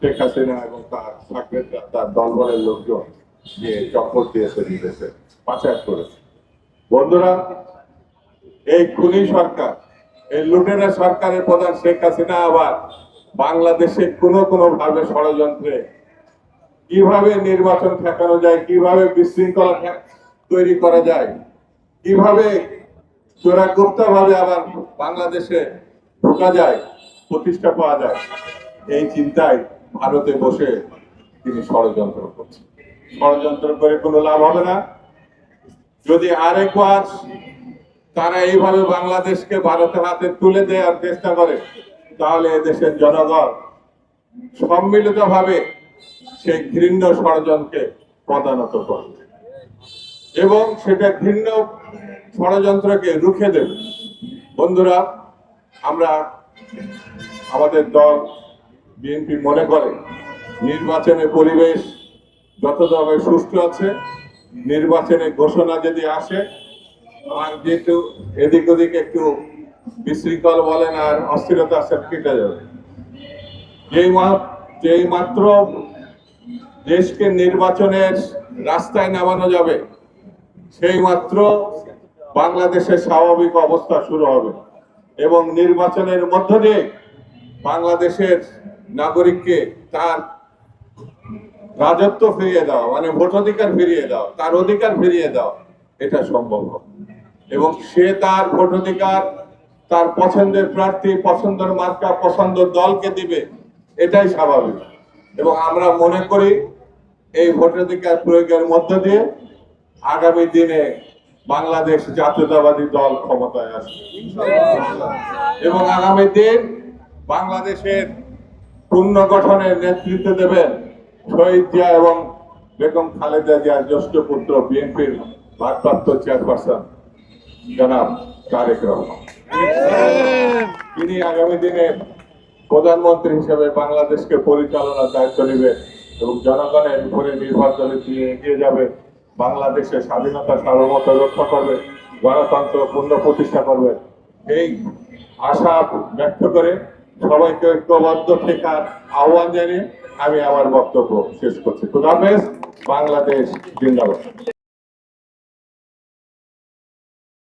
শেখ হাসিনা এবং তার সাকরেতরা তার দলবলের লোকজন যে চক্কর দিয়েছে বিদেশে পাচার করেছে। বন্ধুরা, এই খুনি সরকার, এই লুটেরা সরকারের প্রধান শেখ হাসিনা আবার বাংলাদেশে কোনো কোনো ভাবে ষড়যন্ত্রে কীভাবে নির্বাচন ঠেকানো যায়, কীভাবে বিশৃঙ্খলা তৈরি করা যায়, কীভাবে চোরাগুপ্ত ভাবে আবার বাংলাদেশে ঢোকা যায়, প্রতিষ্ঠা পাওয়া যায়, এই চিন্তায় ভারতে বসে তিনি ষড়যন্ত্র করছেন। ষড়যন্ত্র করে কোনো লাভ হবে না। যদি আরেকবার তারা এইভাবে বাংলাদেশকে ভারতের হাতে তুলে দেওয়ার চেষ্টা করে, তাহলে দেশের জনগণ সম্মিলিতভাবে সেই ঘৃণ্য ষড়যন্ত্রকে প্রদানত করবে এবং সেটা ঘৃণ্য ষড়যন্ত্রকে রুখে দেবে। বন্ধুরা, আমরা আমাদের দল বিএনপি মনে করে নির্বাচনের পরিবেশ যতভাবে সুষ্ঠু আছে নির্বাচনের ঘোষণা যদি আসে, আর যেহেতু এদিক ওদিক একটু বিশৃঙ্খল বলেন আর অস্থিরতা আছে, কেটে যাবে। যেই যেই মাত্র দেশকে নির্বাচনের রাস্তায় নামানো যাবে, সেই মাত্র বাংলাদেশের স্বাভাবিক অবস্থা শুরু হবে এবং নির্বাচনের মধ্য দিয়ে বাংলাদেশের নাগরিককে তার রাজত্ব ফিরিয়ে দাও মানে ভোটাধিকার ফিরিয়ে দাও, তার অধিকার ফিরিয়ে দাও, এটা সম্ভব হবে। এবং সে তার ভোটাধিকার তার পছন্দের প্রার্থী, পছন্দের মার্কা, পছন্দের দলকে দিবে, এটাই স্বাভাবিক। এবং আমরা মনে করি এই ভোটাধিকার প্রয়োগের মধ্য দিয়ে আগামী দিনে বাংলাদেশ জাতীয়তাবাদী দল ক্ষমতায় আসবে। এবং আগামী দিন বাংলাদেশের পুনর্গঠনের নেতৃত্ব দেবেন শহীদ জিয়া এবং বেগম খালেদা জিয়ার জ্যেষ্ঠ পুত্র বিএনপির ভারপ্রাপ্ত চেয়ারপারসন জনাব তারেক রহমান। তিনি আগামী দিনে প্রধানমন্ত্রী হিসেবে বাংলাদেশকে পরিচালনার দায়িত্ব নেবেন এবং জনগণের উপরে নির্ভর করে দিয়ে এগিয়ে যাবে বাংলাদেশের স্বাধীনতা সার্বভৌমত্ব রক্ষা করবে, গণতন্ত্র পূর্ণ প্রতিষ্ঠা করবে। এই আশা ব্যক্ত করে সবাইকে ঐক্যবদ্ধ থেকার আহ্বান জানিয়ে আমি আমার বক্তব্য শেষ করছি। খুদাফেজ বাংলাদেশ জিন্দাবাদ।